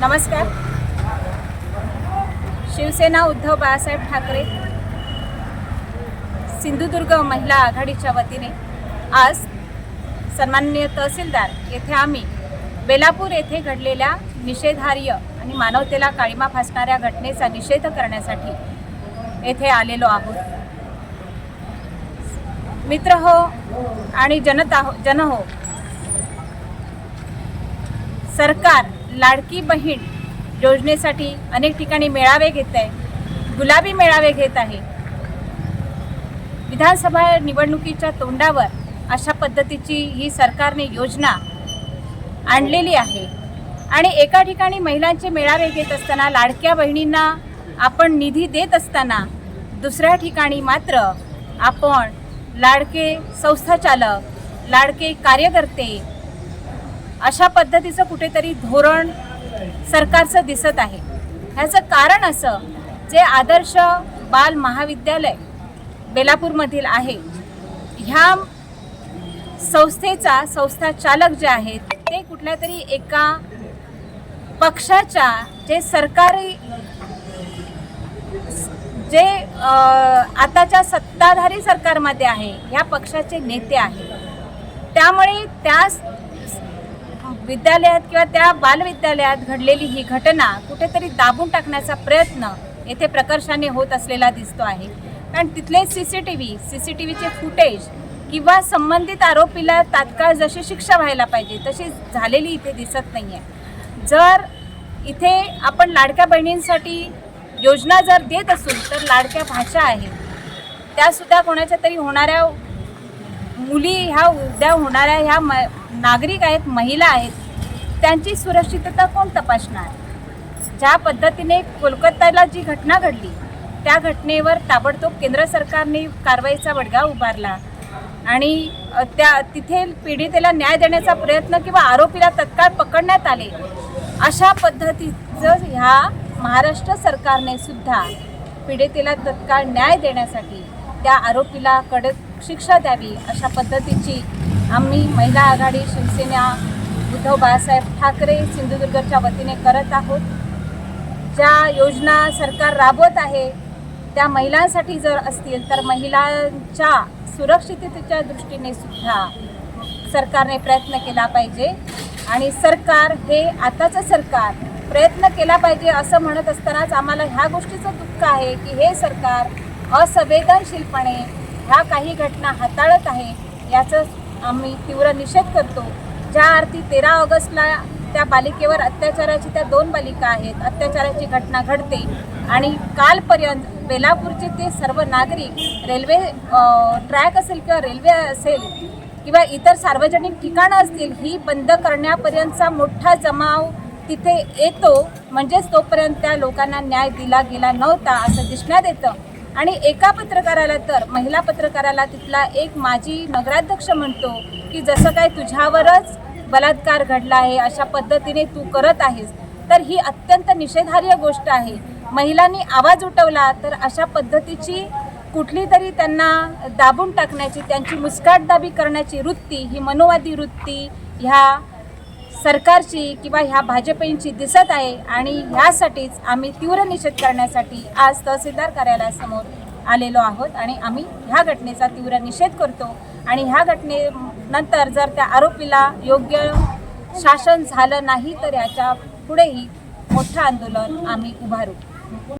नमस्कार. शिवसेना उद्धव बाळासाहेब ठाकरे सिंधुदुर्ग महिला आघाडीच्या वतीने आज सन्माननीय तहसीलदार येथे आम्ही बेलापूर येथे घडलेल्या निषेधार्य आणि मानवतेला काळीमा फासणाऱ्या घटनेचा निषेध करण्यासाठी येथे आलेलो आहोत. मित्र हो आणि जनता हो जन हो सरकार लाडकी बहीण योजनेसाठी अनेक ठिकाणी मेळावे घेत आहे गुलाबी मेळावे घेत आहे. विधानसभा निवडणुकीच्या तोंडावर अशा पद्धतीची ही सरकारने योजना आणलेली आहे. आणि एका ठिकाणी महिलांचे मेळावे घेत असताना लाडक्या बहिणींना आपण निधी देत असताना दुसऱ्या ठिकाणी मात्र आपण लाडके संस्थाचालक लाडके कार्यकर्ते अशा पद्धतीचं कुठेतरी धोरण सरकारचं दिसत आहे. ह्याचं कारण असं जे आदर्श बाल महाविद्यालय बेलापूरमधील आहे ह्या संस्थेचा संस्था चालक जे आहेत ते कुठल्या तरी एका पक्षाच्या जे सरकारी जे आताच्या सत्ताधारी सरकारमध्ये आहे ह्या पक्षाचे नेते आहेत. त्यामुळे त्या विद्यालयात किंवा त्या बालविद्यालयात घडलेली ही घटना कुठेतरी दाबून टाकण्याचा प्रयत्न येथे प्रकर्षाने होत असलेला दिसतो आहे. कारण तिथले C C T V C C T व्हीचे footage किंवा संबंधित आरोपीला तात्काळ जशी शिक्षा व्हायला पाहिजे तशी झालेली इथे दिसत नाही आहे जर इथे आपण लाडक्या बहिणींसाठी योजना जर देत असू तर लाडक्या भाषा आहेत त्यासुद्धा कोणाच्या तरी होणाऱ्या मुली ह्या उद्या होणाऱ्या ह्या म नागरिक आहेत महिला आहेत त्यांची सुरक्षितता कोण तपासणार? ज्या पद्धतीने कोलकाताला जी घटना घडली त्या घटनेवर ताबडतोब केंद्र सरकारने कारवाईचा बडगा उभारला आणि त्या तिथे पीडितेला न्याय देण्याचा प्रयत्न किंवा आरोपीला तत्काळ पकडण्यात आले अशा पद्धतीचं ह्या महाराष्ट्र सरकारने सुद्धा पीडितेला तत्काळ न्याय देण्यासाठी त्या आरोपीला कडक शिक्षा द्यावी अशा पद्धतीची आम्ही महिला आघाडी शिवसेना उद्धव बाळासाहेब ठाकरे सिंधुदुर्गच्या वतीने करत आहोत. ज्या योजना सरकार राबवत आहे त्या महिलांसाठी जर असतील तर महिलांच्या सुरक्षिततेच्या दृष्टीने सुद्धा सरकारने प्रयत्न केला पाहिजे. आणि सरकार हे आताचं सरकार प्रयत्न केला पाहिजे असं म्हणत असतानाच आम्हाला ह्या गोष्टीचं दुःख आहे की हे सरकार असंवेदनशीलपणे ह्या काही घटना हाताळत आहे याचं आम्ही तीव्र निषेध करतो. ज्या अर्थी तेरा ऑगस्टला त्या बालिकेवर अत्याचाराची त्या दोन बालिका आहेत. अत्याचाराची घटना घडते आणि कालपर्यंत बेलापूरचे ते सर्व नागरिक रेल्वे ट्रॅक असेल किंवा रेल्वे असेल किंवा इतर सार्वजनिक ठिकाणं असतील ही बंद करण्यापर्यंतचा मोठा जमाव तिथे येतो. म्हणजेच तोपर्यंत त्या लोकांना न्याय दिला गेला नव्हता असं दिसण्यात येतं. आणि एका पत्रकाराला तर महिला पत्रकाराला तिथला एक माजी नगराध्यक्ष म्हणतो की जसं काय तुझ्यावरच बलात्कार घडला आहे अशा पद्धतीने तू करत आहेस तर ही अत्यंत निषेधार्ह गोष्ट आहे. महिलांनी आवाज उठवला तर अशा पद्धतीची कुठली तरी त्यांना दाबून टाकण्याची त्यांची मुस्काटदाबी करण्याची वृत्ती ही मनोवादी वृत्ती ह्या सरकारची किंवा ह्या भाजपची दिसत आहे आणि ह्यासाठीच आम्ही तीव्र निषेध करण्यासाठी आज तहसीलदार कार्यालयासमोर आलेलो आहोत आणि आम्ही ह्या घटनेचा तीव्र निषेध करतो. आणि ह्या घटनेनंतर जर त्या आरोपीला योग्य शासन झालं नाही तर याच्या पुढेही मोठं आंदोलन आम्ही उभारू.